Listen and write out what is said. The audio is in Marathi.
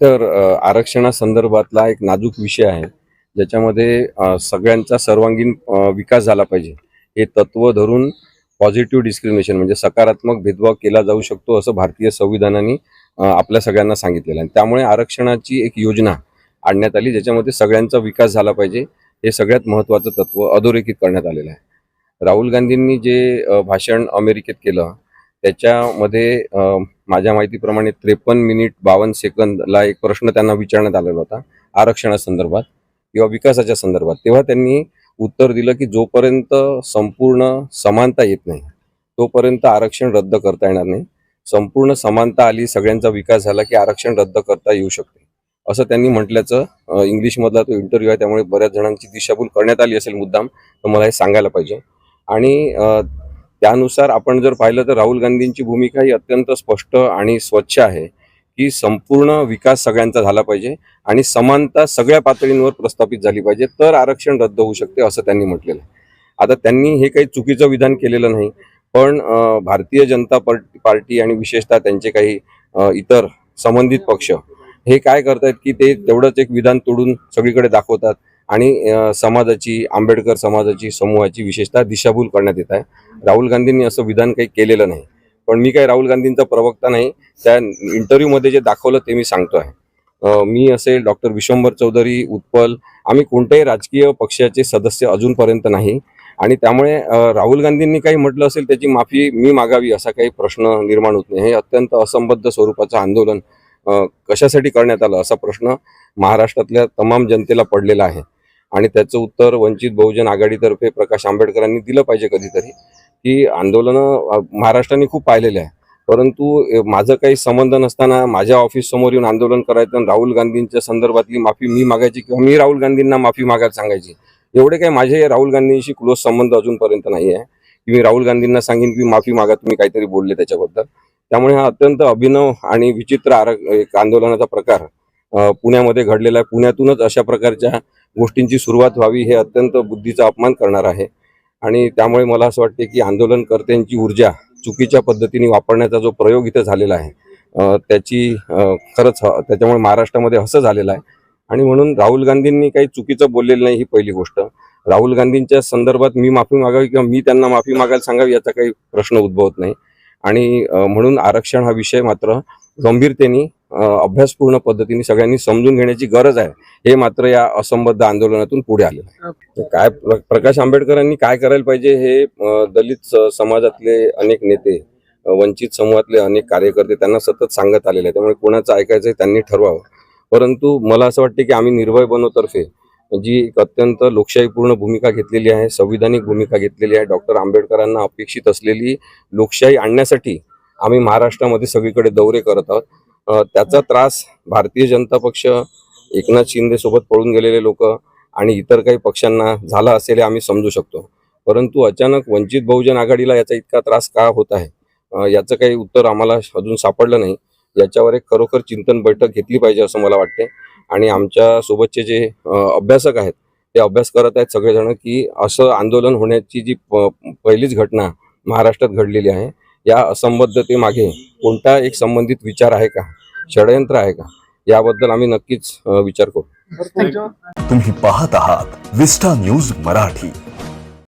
तर आरक्षणासंदर्भातला एक नाजूक विषय आहे ज्याच्यामध्ये सगळ्यांचा सर्वांगीण विकास झाला पाहिजे. हे तत्व धरून पॉझिटिव्ह डिस्क्रिमिनेशन म्हणजे सकारात्मक भेदभाव केला जाऊ शकतो असं भारतीय संविधानाने आपल्या सगळ्यांना सांगितलेलं आहे. त्यामुळे आरक्षणाची एक योजना आणण्यात आली ज्याच्यामध्ये सगळ्यांचा विकास झाला पाहिजे हे सगळ्यात महत्त्वाचं तत्व अधोरेखित करण्यात आलेलं आहे. राहुल गांधींनी जे भाषण अमेरिकेत केलं त्याच्यामध्ये माझ्या माहितीप्रमाणे त्रेपन्न मिनिट बावन्न सेकंदला एक प्रश्न त्यांना विचारण्यात आलेला होता आरक्षणासंदर्भात किंवा विकासाच्या संदर्भात. तेव्हा त्यांनी उत्तर दिलं की जोपर्यंत संपूर्ण समानता येत नाही तोपर्यंत आरक्षण रद्द करता येणार नाही. संपूर्ण समानता आली सगळ्यांचा विकास झाला की आरक्षण रद्द करता येऊ शकते. असं त्यांनी म्हटल्याचं इंग्लिशमधला तो इंटरव्ह्यू आहे त्यामुळे बऱ्याच जणांची दिशाभूल करण्यात आली असेल मुद्दाम तर मला हे सांगायला पाहिजे. आणि त्यानुसार आपण जर पाहिलं तर राहुल गांधींची भूमिका ही अत्यंत स्पष्ट आणि स्वच्छ आहे की संपूर्ण विकास सगळ्यांचा झाला पाहिजे आणि समानता सगळ्या पातळींवर प्रस्थापित झाली पाहिजे तर आरक्षण रद्द होऊ शकते असं त्यांनी म्हटलेलं आहे. आता त्यांनी हे काही चुकीचं विधान केलेलं नाही पण भारतीय जनता पार्टी आणि विशेषतः त्यांचे काही इतर संबंधित पक्ष हे काय करतायत की ते तेवढंच एक विधान तोडून सगळीकडे दाखवतात आणि समाजाची आंबेडकर समाजाची समूहाची विशेषतः दिशाभूल करण्यात येत आहे. राहुल गांधींनी असं विधान काही केलेलं नाही. पण मी काही राहुल गांधींचा प्रवक्ता नाही. त्या इंटरव्ह्यूमध्ये जे दाखवलं ते मी सांगतो आहे. मी असेल डॉक्टर विश्वंभर चौधरी उत्पल आम्ही कोणत्याही राजकीय पक्षाचे सदस्य अजूनपर्यंत नाही. आणि त्यामुळे राहुल गांधींनी काही म्हटलं असेल त्याची माफी मी मागावी असा काही प्रश्न निर्माण होत नाही. हे अत्यंत असंबद्ध स्वरूपाचं आंदोलन कशासाठी करण्यात आलं असा प्रश्न महाराष्ट्रातल्या तमाम जनतेला पडलेला आहे. आणि त्याचं उत्तर वंचित बहुजन आघाडीतर्फे प्रकाश आंबेडकरांनी दिलं पाहिजे कधीतरी. की आंदोलनं महाराष्ट्राने खूप पाहिलेले आहे. परंतु माझं काही संबंध नसताना माझ्या ऑफिस समोर येऊन आंदोलन करायचं आणि राहुल गांधींच्या संदर्भातली माफी मी मागायची किंवा मी राहुल गांधींना माफी मागायला सांगायची एवढे काही माझे राहुल गांधींशी क्लोज संबंध अजूनपर्यंत नाही आहे. की मी राहुल गांधींना सांगेन की माफी मागा तुम्ही काहीतरी बोलले त्याच्याबद्दल. त्यामुळे हा अत्यंत अभिनव आणि विचित्र आर एक आंदोलनाचा प्रकार पुण्यामध्ये घडलेला आहे. पुण्यातूनच अशा प्रकारच्या गोष्टींची सुरुवात व्हावी हे अत्यंत बुद्धीचा अपमान करणार आहे. आणि त्यामुळे मला असं वाटते की आंदोलनकर्त्यांची ऊर्जा चुकीच्या पद्धतीने वापरण्याचा जो प्रयोग इथं झालेला आहे त्याची खरंच त्याच्यामुळे महाराष्ट्रामध्ये असं झालेलं आहे. आणि म्हणून राहुल गांधींनी काही चुकीचं बोललेलं नाही ही पहिली गोष्ट. राहुल गांधींच्या संदर्भात मी माफी मागावी किंवा मी त्यांना माफी मागायला सांगावी याचा काही प्रश्न उद्भवत नाही. आणि म्हणून आरक्षण हा विषय मात्र गंभीरतेने अभ्यासपूर्ण पद्धतीने सगळ्यांनी समजून घेण्याची गरज आहे. हे मात्र या असंबद्ध आंदोलनातून पुढे आलेलं आहे. काय प्र- प्रकाश आंबेडकरांनी काय करायला पाहिजे हे दलित समाजातले अनेक नेते वंचित समूहातले अनेक कार्यकर्ते त्यांना सतत सांगत आलेले आहे त्यामुळे कोणाचं ऐकायचं त्यांनी ठरवावं. परंतु मला असं वाटते की आम्ही निर्भय बनवतर्फे जी एक अत्यंत लोकशाहीपूर्ण भूमिका घेतलेली आहे संविधानिक भूमिका घेतलेली आहे डॉक्टर आंबेडकरांना अपेक्षित असलेली लोकशाही आणण्यासाठी आम्ही महाराष्ट्रामध्ये सगळीकडे दौरे करत आहोत. त्याचा त्रास भारतीय जनता पक्ष एकनाथ शिंदे सोबत पळून गेलेले लोक आणि इतर काही पक्षांना झाला असेल हे आम्ही समजू शकतो. परंतु अचानक वंचित बहुजन आघाडीला याचा इतका त्रास का होत आहे? याचं काही उत्तर आम्हाला अजून सापडलं नाही. याच्यावर एक खरोखर चिंतन बैठक घेतली पाहिजे असं मला वाटते. आणि आमच्या सोबतचे जे अभ्यासक आहेत ते अभ्यास करत आहेत सगळेजण की असं आंदोलन होण्याची जी प- पहिलीच घटना महाराष्ट्रात घडलेली आहे या असंबद्धतेमागे कोणता एक संबंधित विचार आहे का? षडयंत्र आहे का? याबद्दल आम्ही नक्कीच विचार करू. तुम्ही पाहत आहात विस्टा न्यूज मराठी.